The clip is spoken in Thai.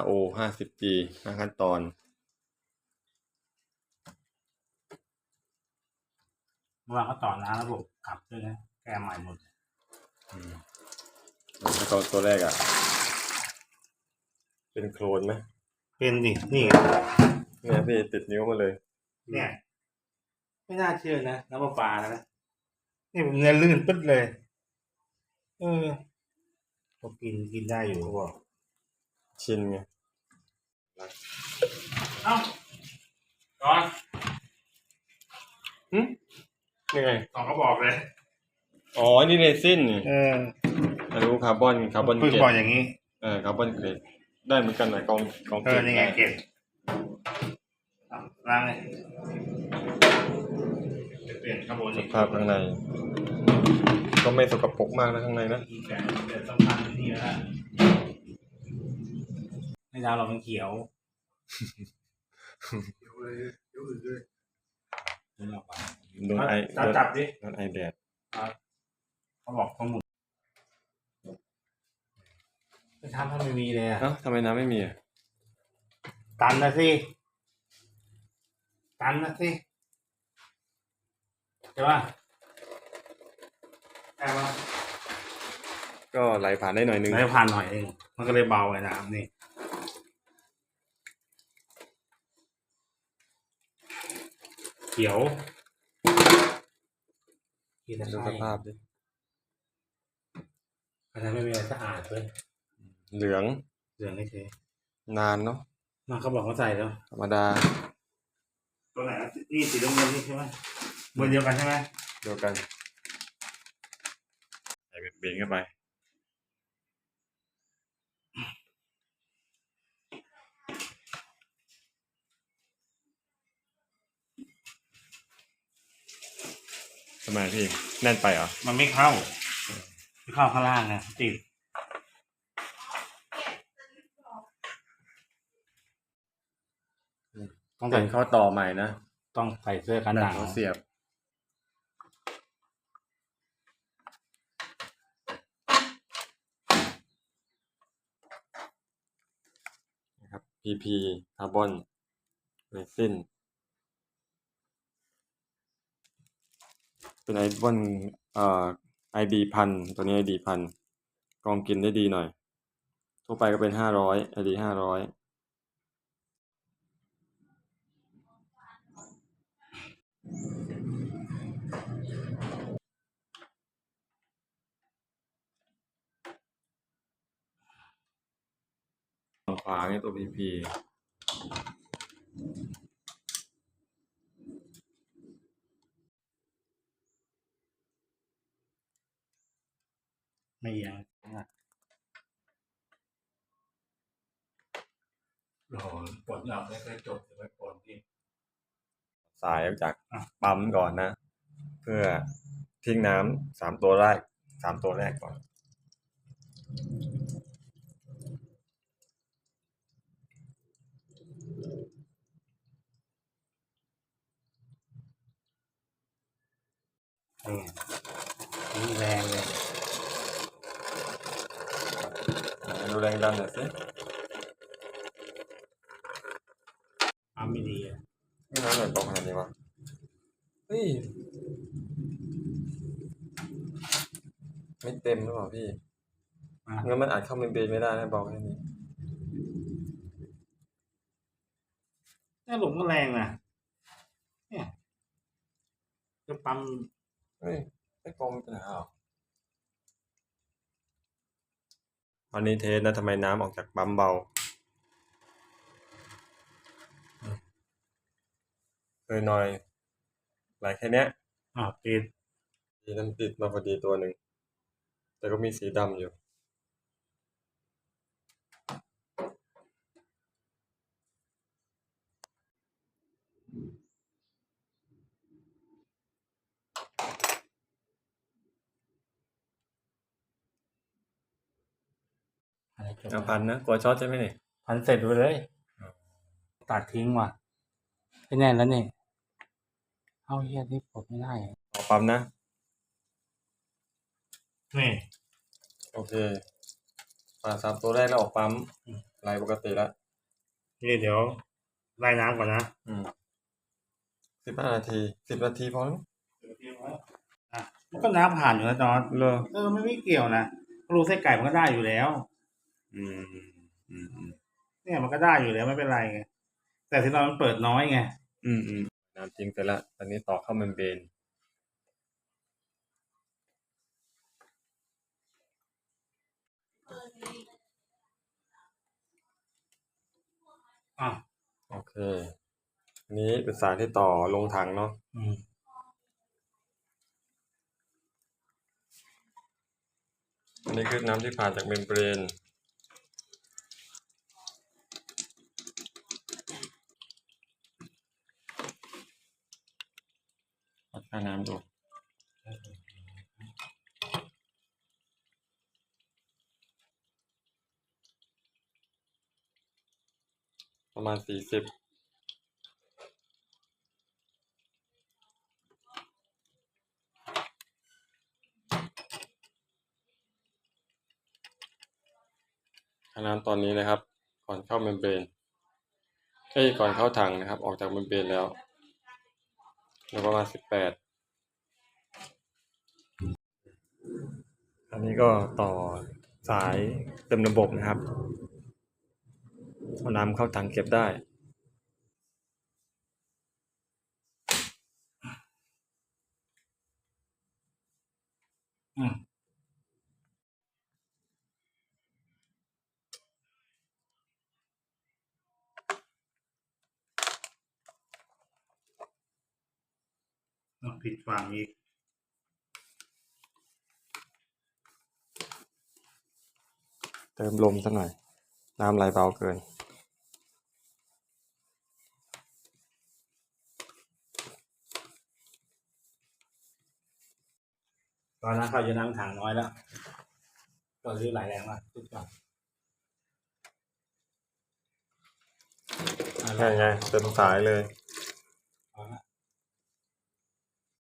RO ห้าสิบ G ห้าขั้นตอน เมื่อวานเขาต่อน้ำระบบกลับด้วยนะแก้ใหม่หมดอืมแล้วก็ตัวแรกอะ เป็นโคลนไหมเป็นดินี่เนี่ยพี่ติดนิ้วมาเลย เนี่ย ไม่น่าเชื่อนะน้ำประปานะ นี่ผมเนี่ยลื่นปึ๊ดเลย เออพอกินกินได้อยู่เขาบอก ชินไงเอ้าก่อนยังไง สองก็บอกเลย อ๋อ นี่เรซินนี่เออไม่รู้คาร์บอนคาร์บอนเพิ่งเกรบอกดอย่างนี้ เออคาร์บอนเกรดได้เหมือนกันหน่อยกองกองเออนี่ไงเก็บอะล้างเลยจะเปลี่ยนขบวนสอีกภาพข้างใน ก็ไม่สกปรกมากนะข้างในนะอีกแบบเดี๋ยวต้องพันที่นี่แล้วล่ะไม่ ดาวเรามันเขียวเขียวเลยเขียวอื่นด้วยนี่เราไปโดนไอจับจับดิโดนไอแดดเขาบอกเขาหมุนไม่ทำถ้าไม่มีเลยอะเอ้าทำไมน้ำไม่มีอะตันนะสิตันนะสิใช่ป่ะใช่ป่ะก็ไหลผ่านได้หน่อยนึง ไหลผ่านหน่อยเองมันก็เลยเบาไอ้น้ำนี่ เขียวขีดดูตะสไคร้ภาพดิอันนั้นไม่มีอะไรสะอาดเลยเหลืองเหลืองไม่เทนานเนาะมันเขาบอกเขาใส่แล้ว ธรรมดา ตัวไหนนี่สีน้ำเงินนี่ใช่ไหมเบอร์เดียวกันใช่ไหมเดียวกัน ใส่เบนเข้าไป ไมพี่แน่นไปเหรอมันไม่เข้าไม่เข้าข้างล่างไงติดต้องเป็ใส่นข้อต่อใหม่นะต้องใส่เสื้อกันหนาวเขาเสียบ นะครับ PP คาร์บอนเรซิน เป็นไอวอนเอ่อ ID พันตัวนี้ ID พันกรองกินได้ดีหน่อย ทั่วไปก็เป็นห้าร้อย ID ห้าร้อยฝั่งขวาเนี่ยตัว PP ไม่เอียงโอ้โหปลดออกแล้วก็จบจะไปปลดอีกสายออกจากอะปั๊มก่อนนะ เพื่อทิ้งน้ำสามตัวแรกสามตัวแรกก่อนนี่นี่แรงเลย แรงดันหน่อยสิอ้าไม่ดีอะไม่น้ำหน่อยตกขนาดนี้วะเฮ้ยไม่เต็มหรือเปล่าพี่งั้นมันอาจเข้าเมมเบรนไม่ได้นะบอกแค่นี้นี่หลงก็แรงนะเนี่ยจะปั๊มเฮ้ยไม่กลมเป็นหรอ วันนี้เทสนะทำไมน้ำออกจากปั๊มเบาเคยหน่อยหลายแค่เนี้ยอ่าปิดมีน้ำติดมาพอดีตัวหนึ่ง แต่ก็มีสีดำอยู่ อะไรจบเอาพันนะกลัวช็อตใช่ไหมเนี่ยพันเสร็จไปเลย ตัดทิ้งว่ะไม่แน่แล้วนี่เอาเฮียที่ปลดไม่ได้อะเอาปั๊มนะ นี่ โอเคอ่าสามตัวแรกแล้วออกปั๊มอืมไหลปกติแล้วนี่เดี๋ยวไล่น้ำก่อนนะอืมสิบห้านาทีสิบนาทีพอแล้วอะมันก็น้ำผ่านอยู่นะจอร์ดเลอเออ ไม่ไม่เกี่ยวนะรูไส้ไก่มันก็ได้อยู่แล้ว อืมอืมอืมอืมเนี่ยมันก็ได้อยู่แล้วไม่เป็นไรไงแต่ที่เรามันเปิดน้อยไงอืมอืมน้ำจริงเสร็จแล้วตอนนี้ต่อเข้าเมมเบรนอะโอเค อันนี้เป็นสายที่ต่อลงถังเนาะอืมอันนี้คือน้ำที่ผ่านจากเมมเบรน ค่าน้ำดูประมาณสี่สิบค่าน้ำตอนนี้นะครับ ก่อนเข้าเมมเบรนเอ้ยก่อนเข้าถังนะครับ ออกจากเมมเบรนแล้วเหลือประมาณสิบแปด อันนี้ก็ต่อสายเต็มระบบนะครับเอาน้ำเข้าถังเก็บได้อืมอะผิดฝั่งอีก เติมลมสักหน่อย น้ำไหลเบาเกิน ตอนนั้นเขาจะนั่งถังน้อยแล้ว ก็รีบไหลแรงมากทุกอย่างใช่ไงเต็มสายเลย